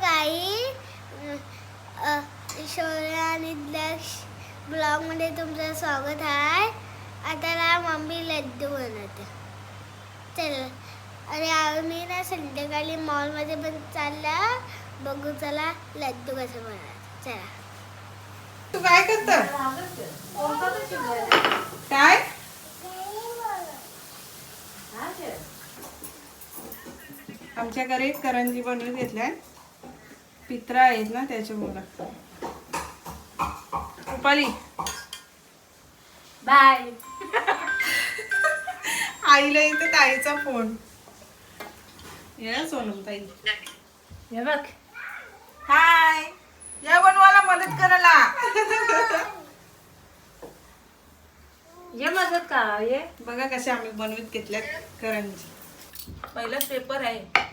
काही शौर्य आणि दक्ष ब्लॉगमध्ये तुमचं स्वागत आहे. आता ना मम्मी लड्डू बनवते. चल. अरे आम्ही ना संध्याकाळी मॉलमध्ये पण चालला. बघू चला लड्डू कसं बनवायचं. चला. तू काय करत काय? आमच्या घरी करंजी बनवून घेतल्या. पित्रा आहेत ना त्याच्यामुळं. रुपाली. बाय. आईला इथे ताईचा फोन. या सोनम ताई हे बघ. हाय. या बनवायला मदत करायला. ये मदत करा ये बघा कसे आम्ही बनवीत घेतल्यात करंजी. पहिलाच पेपर आहे.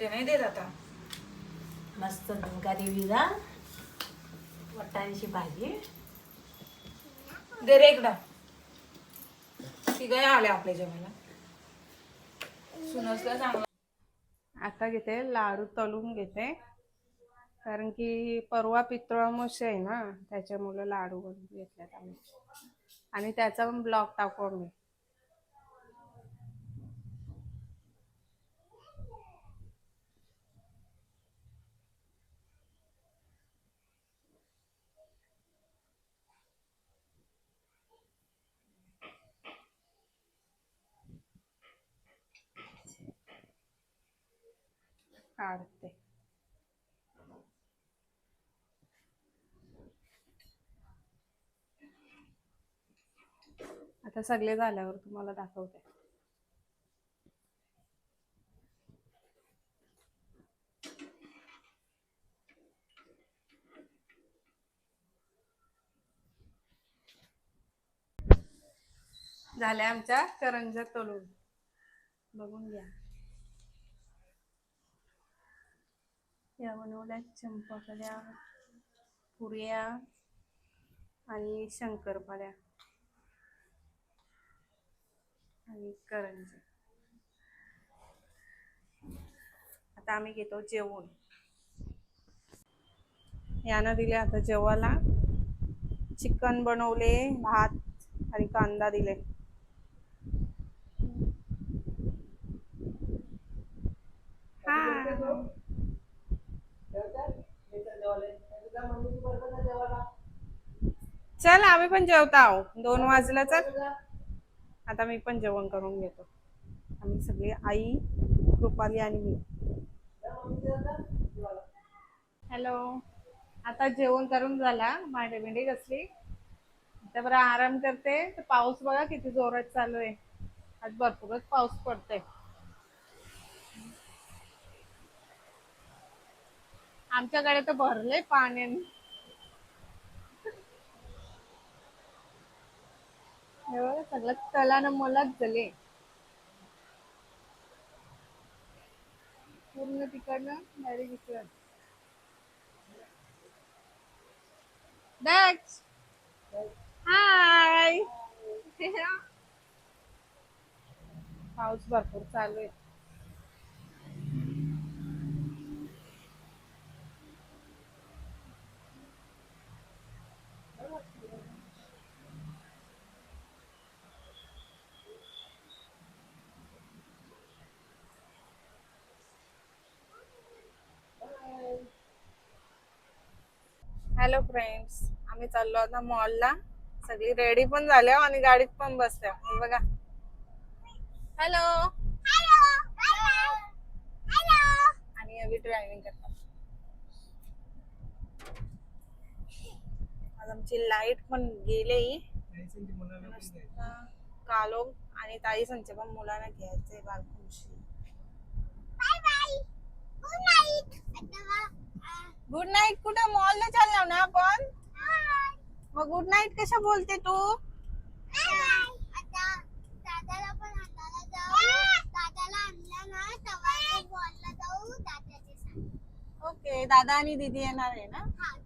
सुट्टे नाही देत आता. मस्त दुर्गा देवीला वटाण्याची भाजी. दे रे एकदा तिघही आले आपल्या जेवायला. सुनसला चांगला. आता घेते लाडू तळून घेते. कारण की परवा पितळामोश आहे ना त्याच्यामुळे लाडू बनवून घेतल्यात आम्ही. आणि त्याचा पण ब्लॉग टाकू आम्ही. काढते. आता सगळे झाल्यावर तुम्हाला दाखवते. झाल्या आमच्या करंजा तळून बघून घ्या. या बनवल्या चंपाकड्या पुऱ्या आणि शंकरपाड्या आणि करंजी आता आम्ही घेतो जेवण यानं दिले आता जेवायला चिकन बनवले भात आणि कांदा दिले हा चल आम्ही पण जेवता आहो. दोन वाजला चल आता मी पण जेवण करून घेतो. आम्ही सगळी आई कृपाली आणि मी. हॅलो. आता जेवण करून झाला. भांडे बिंडे कसली आता बरं आराम करते. तर पाऊस बघा किती जोरात चालू आहे. आज भरपूरच पाऊस पडतोय. आमच्याकडे तर भरले पाण्याने सगळं तलानं मलाच झाले. पूर्ण तिकडनं डायरेक्ट इकडं. हाय पाऊस भरपूर चालू आहे. हॅलो फ्रेंड्स आम्ही चाललो आता मॉलला. सगळी रेडी पण झाल्या आणि गाडीत पण बसल्या. बघा. हॅलो. आणि अभी ड्रायव्हिंग करतात. आज आमची लाइट पण गेली कालो आणि ताई संचे पण मुलांना घ्यायचंय बाय गुड नाईट कुठं? मॉलला चाललो ना आपण? मग गुड नाईट कशा बोलते तू? दादाला पण हाताला जाऊ दादाला आणला ना तेव्हा बॉलला जाऊ दादाचे सांग ओके दादा आणि दीदी येणार आहे ना? हा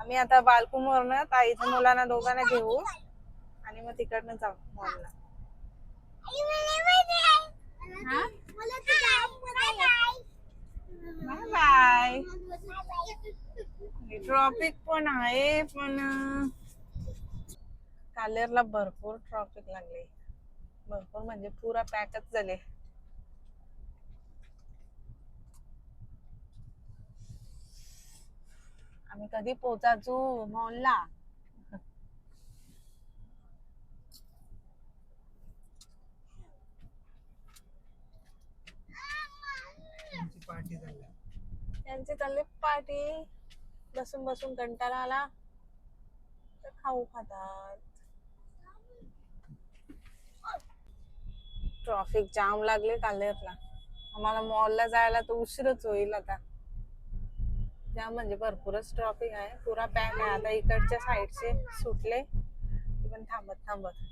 आम्ही आता बालकुमवरनं ताईच्या मुलांना दोघांना घेऊ. आणि मग तिकडनं जाऊ मॉलला मला बाय. बाय ट्रॉफिक पण आहे पण कालेरला भरपूर ट्रॉफिक लागले. भरपूर म्हणजे पुरा पॅकच झाले. आम्ही कधी पोचायचो मॉलला त्यांची चालले पार्टी. बसून बसून कंटाळा आला. तर खाऊ खातात. ट्रॉफिक जाम लागले कालेरला. आम्हाला मॉलला जायला तर उशीरच होईल आता. जाम म्हणजे भरपूरच ट्रॉफिक आहे. पुरा पॅक आहे. आता इकडच्या साईडचे सुटले. ते पण थांबत थांबत.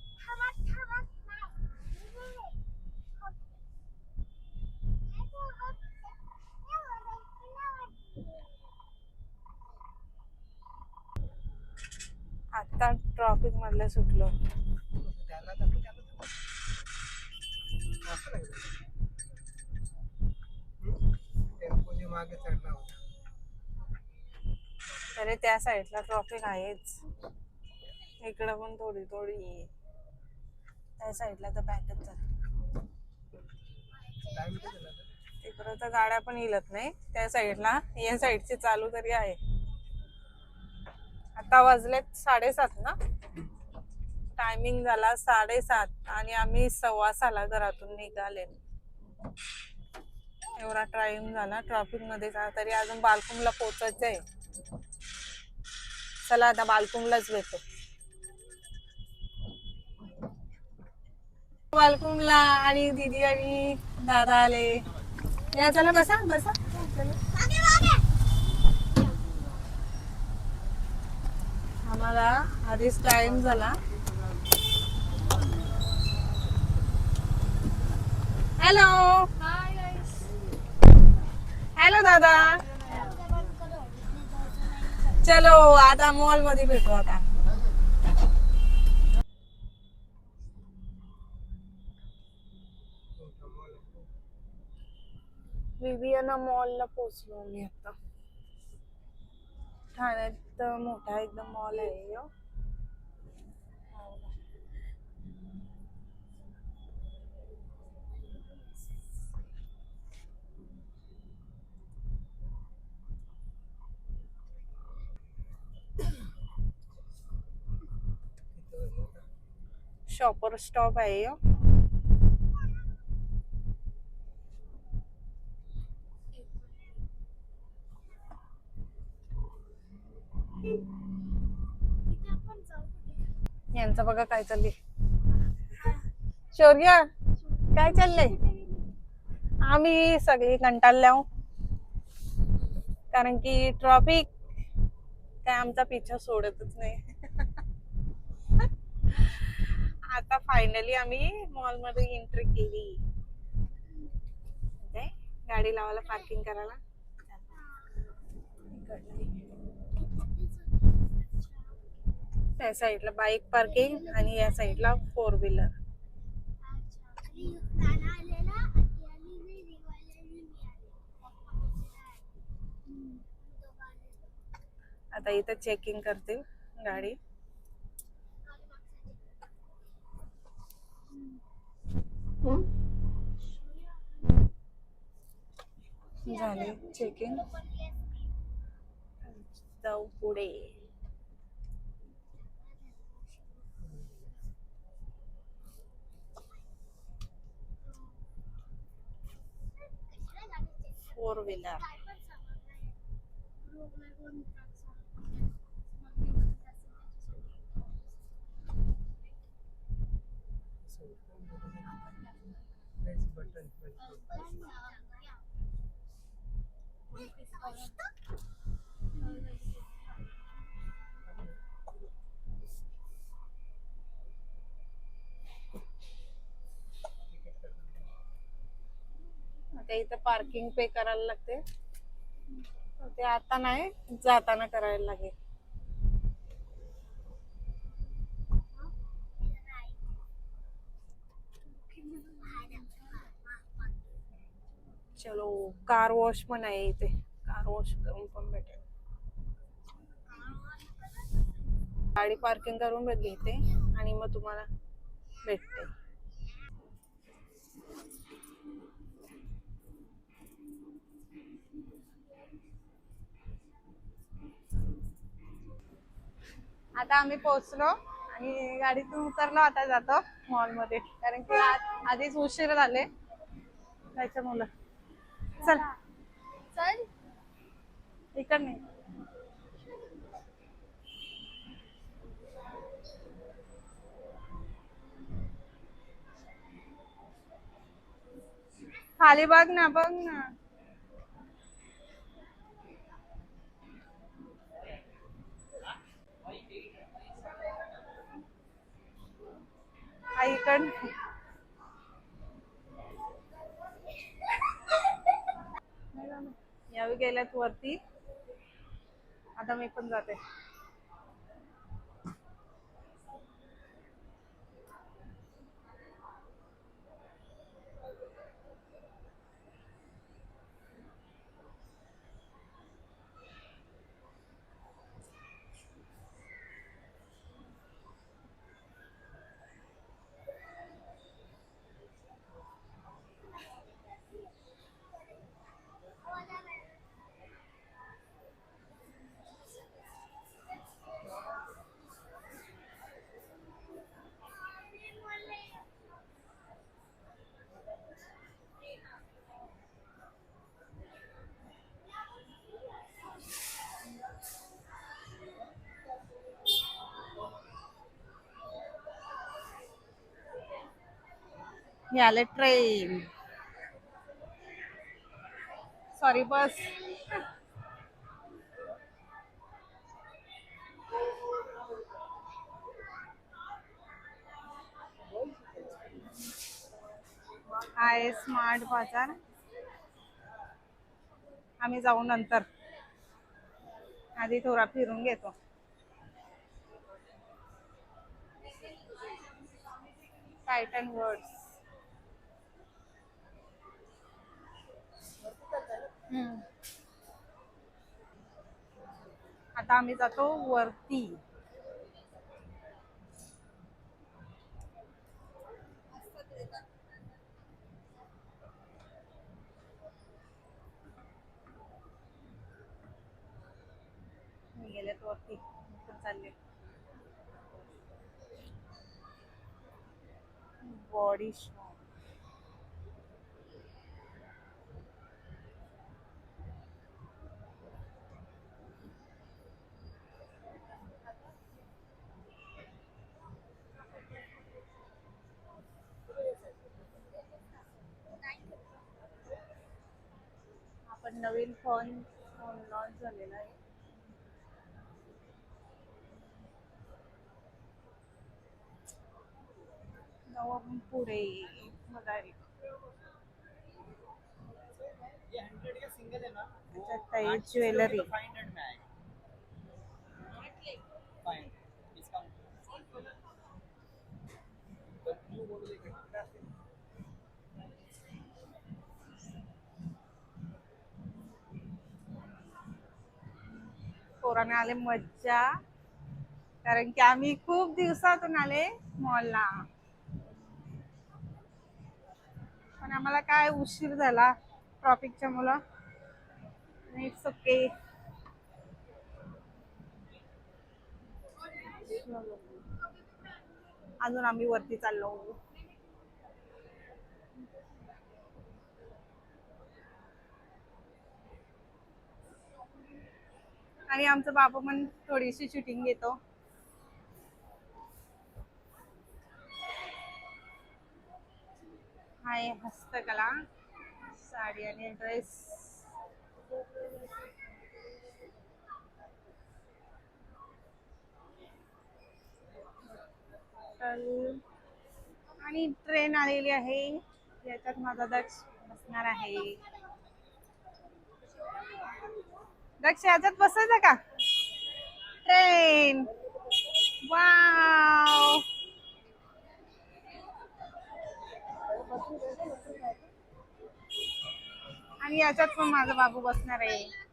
आत्ता ट्रॉफिक मधलं सुटलो. तरी त्या साईडला ट्रॉफिक आहेच. इकडं पण थोडी थोडी आहे. त्या साईडला तर पॅकच झालं तिकडं तर गाड्या पण हिलत नाही. त्या साईडला या साईडची चालू तरी आहे. आता वाजलेत साडेसात ना? टायमिंग झाला साडेसात आणि आम्ही सव्वा साला घरातून निघाले. एवढा टाइम झाला ट्रॅफिकमध्ये जा तरी अजून बालकुमला पोचायचं आहे चला आता बालकुमलाच भेटू. बालकुमला आणि दीदी आणि दादा आले. या चला बसा बसा. चला आम्हाला आधीच टाइम झाला. हॅलो हॅलो दादा. चलो आता मॉलमध्ये भेटू आता. विवियना मॉलला पोहोचलो मी आता. ठाण्यात मोठा एकदम मॉल आहे शॉपर स्टॉप आहे यांचं बघा काय चाललंय. शौर्य काय चाललंय? आम्ही सगळी कंटाळल्या हो. कारण की ट्रॉफिक काय आमचा पिछा सोडतच नाही. आता फायनली आम्ही मॉलमध्ये एंट्री केली. गाडी लावायला पार्किंग करायला त्या साईडला बाईक पार्किंग आणि या साईडला फोर व्हीलर. आता इथं चेकिंग करतील गाडी. झाले चेकिंग जाऊ पुढे फोर व्हीलर Press ते इथं पार्किंग पे करायला लागते. ते आता नाही जाताना करायला लागेल. चलो कार वॉश पण आहे इथे. कार वॉश करून पण भेटेल. गाडी पार्किंग करून घेते आणि मग तुम्हाला भेटते. आता आम्ही पोहोचलो आणि गाडीतून उतरलो आता जातो मॉलमध्ये कारण की आधीच उशीर झाले. त्याच्यामुळं चल. चल. इकड नाही खाली बघ ना बघ ना. हा, इकड गेल्यात वरती. आता मी पण जाते. हे आले ट्रेन. सॉरी बस. आहे स्मार्ट बाजार. आम्ही जाऊ नंतर. आधी थोडा फिरून घेतो. टायटन वर्ड्स आता आम्ही जातो वरती. मी गेलेत वरती. चालले. बॉडी शॉप आपण नवीन फोन फोन लॉन्च झालेला आहे. नवं पुढे मला एक. ज्वेलरी फाइव हंड्रेड में आएगा फाइन डिस्काउंट तो न्यू मॉडल एक पोराने आले मज्जा. कारण की आम्ही खूप दिवसातून आले मॉलला पण आम्हाला काय उशीर झाला ट्रॉफिकच्या मुलं इट्स ओके अजून आम्ही वरती चाललो. आणि आमचा बाबा पण थोडीशी शूटिंग घेतो. आहे हस्तकला साडी आणि ड्रेस आणि ट्रेन आलेली आहे. याच्यात माझा दक्ष बसणार आहे. दक्ष याच्यात बसायचं का? ट्रेन. वाव. आणि याच्यात पण माझा बाबू बसणार आहे.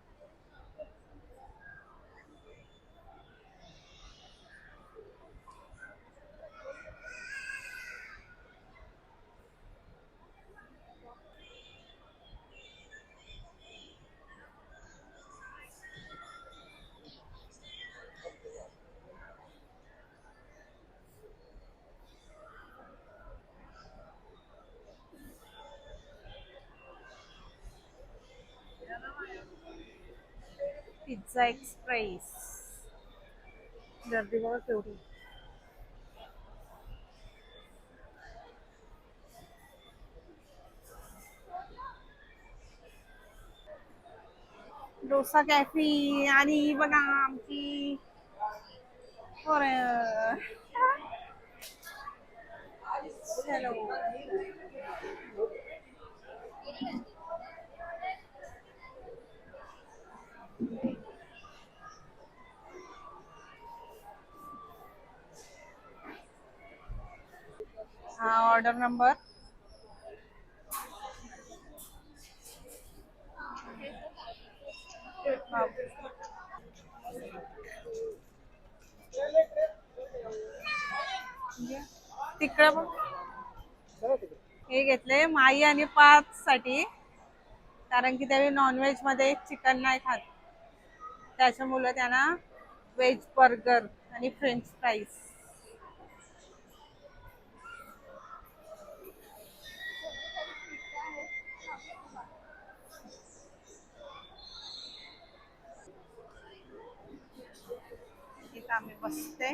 पिझ्झा एक्सप्रेस गर्दी बघा केवढी डोसा कॅफी आणि ही बघा आमची पोरं. चलो हा ऑर्डर नंबर. तिकडं हे घेतले माई आणि पाच साठी कारण की त्यावेळी नॉनव्हेजमध्ये चिकन नाही खात. त्याच्यामुळे त्यांना व्हेज बर्गर आणि फ्रेंच फ्राईज इथं आम्ही बसते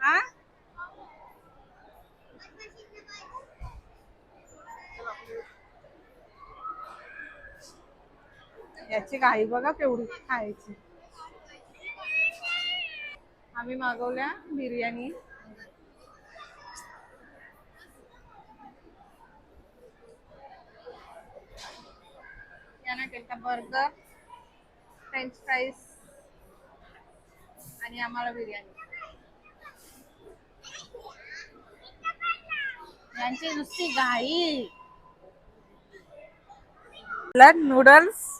हा याची काही बघा केवढी खायची. आम्ही मागवल्या बिर्याणी. केलता बर्गर फ्रेंच फ्राईज आणि आम्हाला बिर्याणी. यांची नुसती घाई. नूडल्स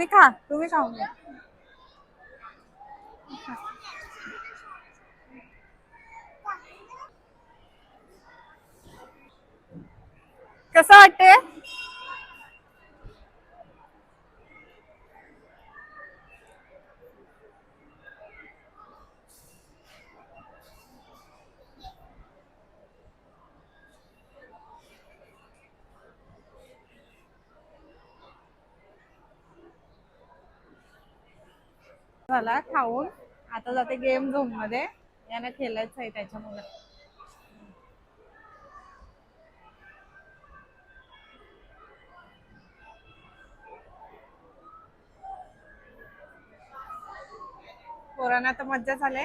तुम्ही खा तुम्ही खाऊन घ्या. कसं वाटते झाला खाऊन. आता जाते गेम झोनमध्ये. यानं खेळायचं आहे त्याच्यामुळे. पोरांना तर मज्जा झाली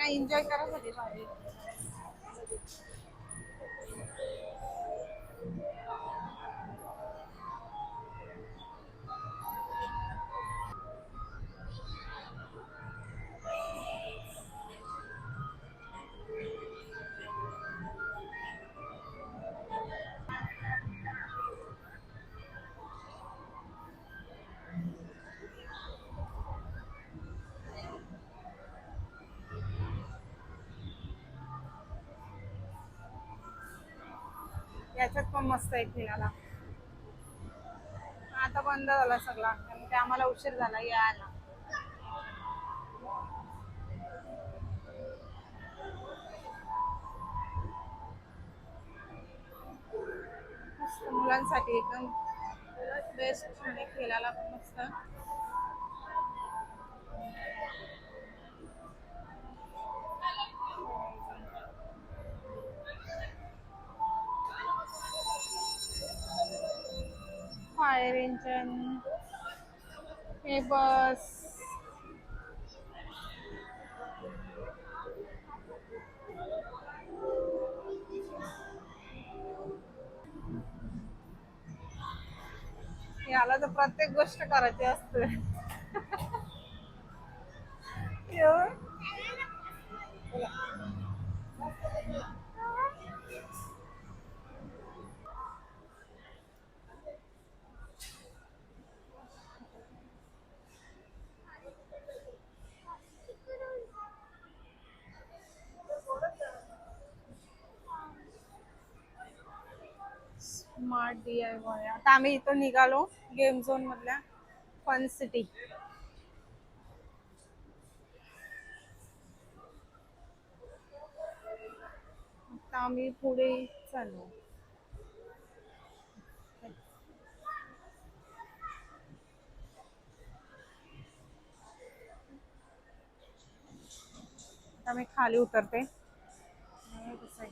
मुलांना एन्जॉय करायसाठी याच्यात पण मस्त आहे फिरायला. आता बंद झाला सगळा कारण ते आम्हाला उशीर झाला यायला. मुलांसाठी एकदम बेस्ट खेळायला पण मस्त. फायर इंजन हे बस याला तर प्रत्येक गोष्ट करायची असते. Yeah. Smart D I Y आता आम्ही इथं निघालो गेम झोन मधल्या फन सिटी. आता आम्ही पुढे चाललो आता मी खाली उतरते. कसं आहे?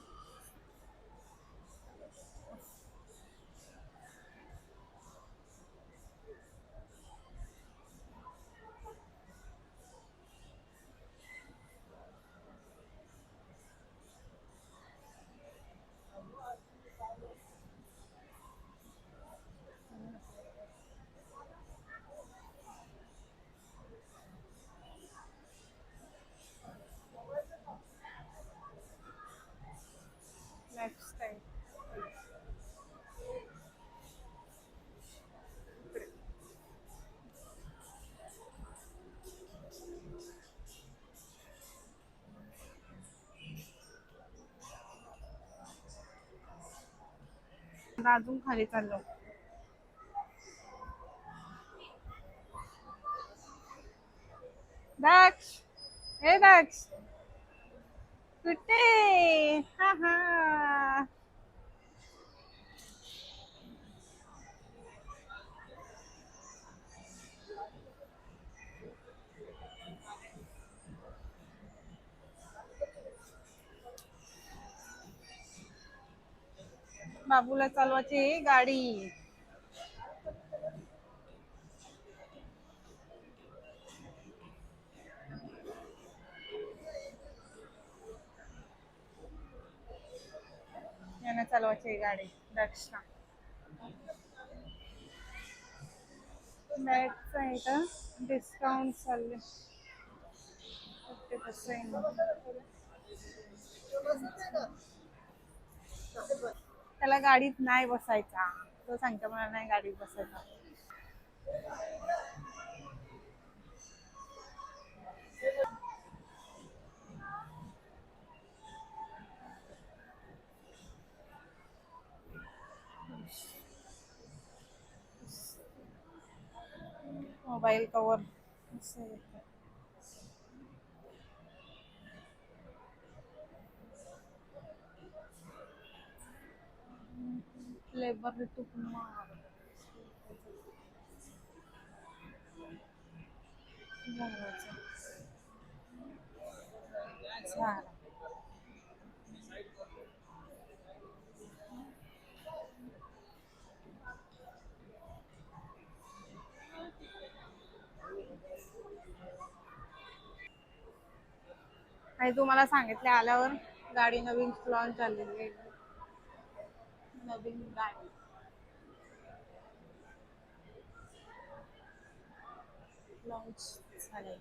अजून खाली चाललो. दक्ष हे दक्ष. कुठे? हा हा. बाबूला चालवायची गाडी. यांना चालवायची गाडी दक्षा बॅगचं आहे का? डिस्काउंट चालले. फिफ्टी पर्सेंट त्याला गाडीत नाही बसायचा. तो सांगतो मला नाही गाडीत बसायचा. मोबाईल कवर असं लेबर ऋतू कुमार झाड आणि तुम्हाला सांगितले आल्यावर गाडी नवीन लॉन्च झालेली आहे. नवीन गाडी लॉन्च झाले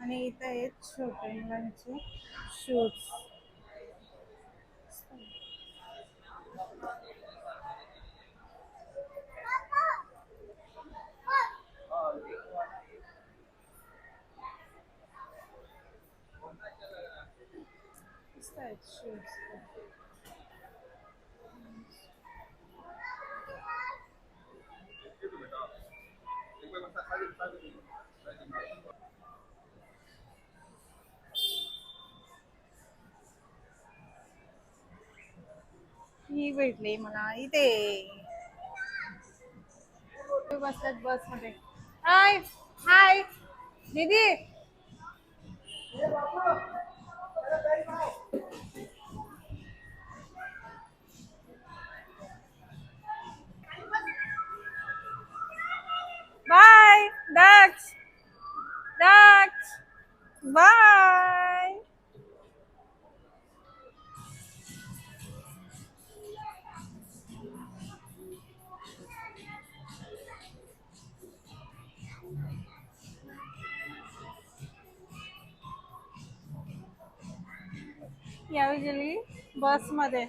आणि इथं आहेत छोटे मुलांचे शूज मस्त आहेत ही भेटली मला इथे. बसतात बसमध्ये. हाय हाय. दीदी. बाय दक्ष दक्ष बाय यावी गेली बसमध्ये.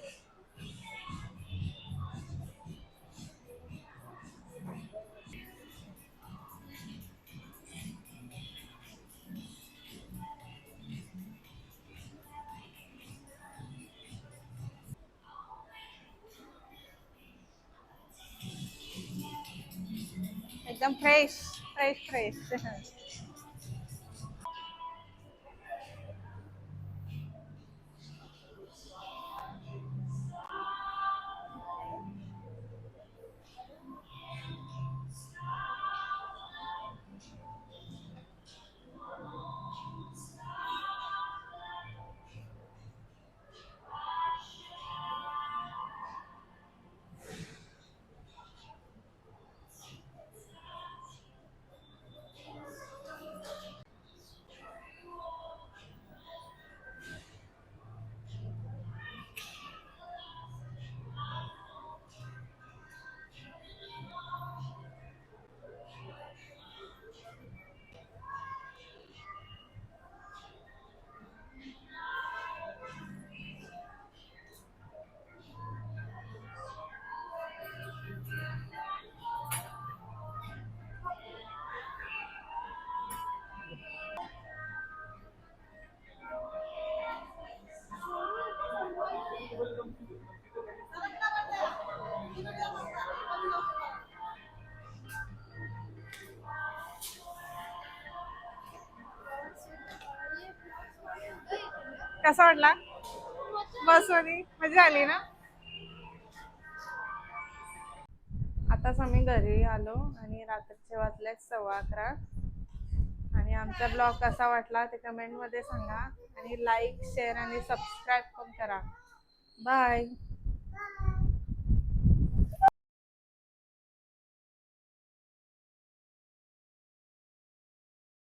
Então, três três três. कसा वाटला बस मजा आली ना? आताच आम्ही घरी आलो आणि रात्रीचे वाजले सव्वा अकरा. आणि आमचा ब्लॉग कसा वाटला ते कमेंटमध्ये सांगा. आणि लाईक शेअर आणि सबस्क्राईब पण करा. बाय